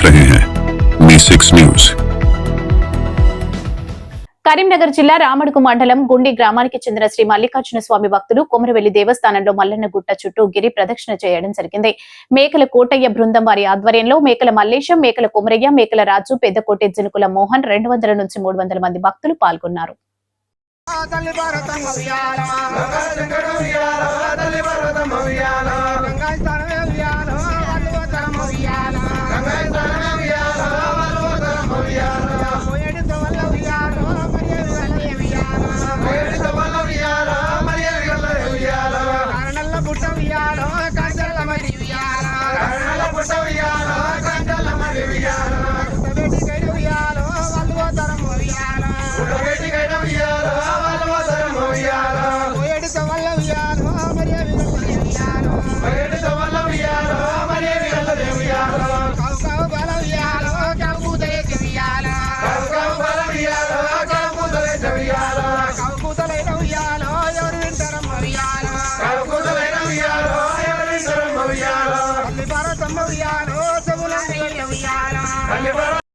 देख रहे हैं मी सिक्स न्यूज కరీంనగర్ జిల్లా రామడుగు మండలం గుండి గ్రామానికి చెందిన శ్రీ మల్లికార్జున స్వామి భక్తులు కొమరవెల్లి దేవస్థానంలో మల్లన్న గుట్ట చుట్టూ గిరి ప్రదక్షిణ చేయడం జరిగింది మేకల కోటయ్య బృందం వారి ఆధ్వర్యంలో మేకల మల్లేశం మేకల కొమరయ్య మేకల రాజు పెద్దకోటె జనుకుల మోహన్ రెండు వందల నుంచి మూడు వందల మంది భక్తులు పాల్గొన్నారు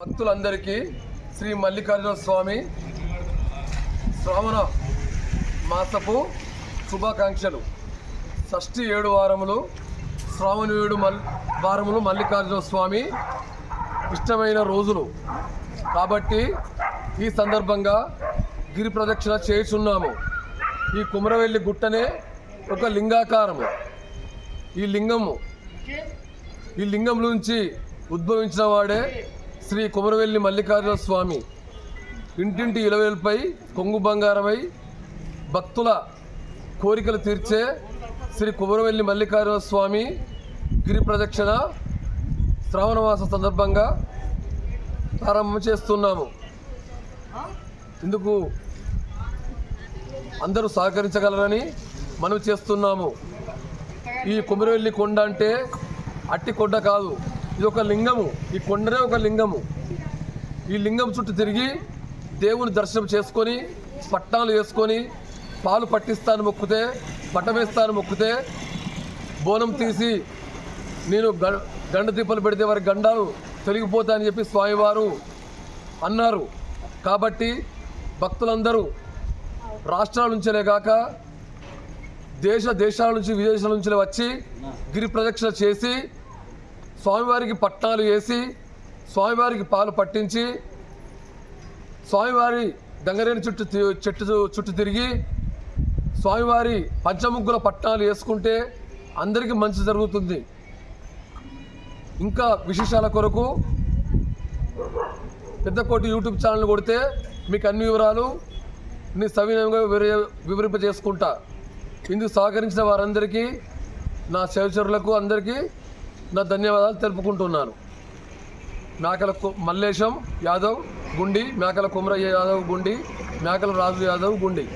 భక్తులందరికీ శ్రీ మల్లికార్జున స్వామి శ్రావణ మాసపు శుభాకాంక్షలు. షష్ఠి ఏడు వారములు శ్రావణ ఏడు మల్ వారములు మల్లికార్జున స్వామి ఇష్టమైన రోజులు. కాబట్టి ఈ సందర్భంగా గిరి ప్రదక్షిణ చేస్తున్నాము ఈ కుమరవెల్లి గుట్టనే ఒక లింగాకారము. ఈ లింగము ఈ లింగం నుంచి ఉద్భవించిన వాడే శ్రీ కుమరవెల్లి మల్లికార్జున స్వామి ఇంటింటి ఇలవేల్పై కొంగు బంగారమై భక్తుల కోరికలు తీర్చే శ్రీ కుమరవెల్లి మల్లికార్జున స్వామి గిరి ప్రదక్షిణ శ్రావణమాస సందర్భంగా ప్రారంభం చేస్తున్నాము. ఇందుకు అందరూ సహకరించగలరని మనం చేస్తున్నాము. ఈ కుమరవెల్లి కొండ అంటే అట్టి కొండ కాదు. ఇది ఒక లింగము. ఈ కొండనే ఒక లింగము. ఈ లింగం చుట్టూ తిరిగి దేవుని దర్శనం చేసుకొని పట్టాలు వేసుకొని పాలు పట్టిస్తాను మొక్కితే పట్టమేస్తాను మొక్కితే బోనం తీసి నేను గ- గండ దీపాలు పెడితే వారి గండాలు తొలగిపోతాయని చెప్పి స్వామివారు అన్నారు. కాబట్టి భక్తులందరూ రాష్ట్రాల నుంచేనే కాక దేశ దేశాల నుంచి విదేశాల నుంచి వచ్చి గిరి ప్రదక్షిణ చేసి స్వామివారికి పట్టాలు వేసి స్వామివారికి పాలు పట్టించి స్వామివారి గంగరేణి చుట్టూ చెట్టు చుట్టూ తిరిగి స్వామివారి పంచముగ్గుల పట్టాలు వేసుకుంటే అందరికీ మంచి జరుగుతుంది. ఇంకా విశేషాల కొరకు పెద్దకోటి యూట్యూబ్ ఛానల్ కొడితే మీకు అన్ని వివరాలు నీ సవినయంగా వివరి- వివరింపజేసుకుంటా ఇందుకు సహకరించిన వారందరికీ నా సహచరులకు అందరికీ నా ధన్యవాదాలు తెలుపుకుంటున్నాను. మేకల కు- మల్లేశం యాదవ్ గుండి మేకల కుమరయ్య యాదవ్ గుండి మేకల రాజు యాదవ్ గుండి.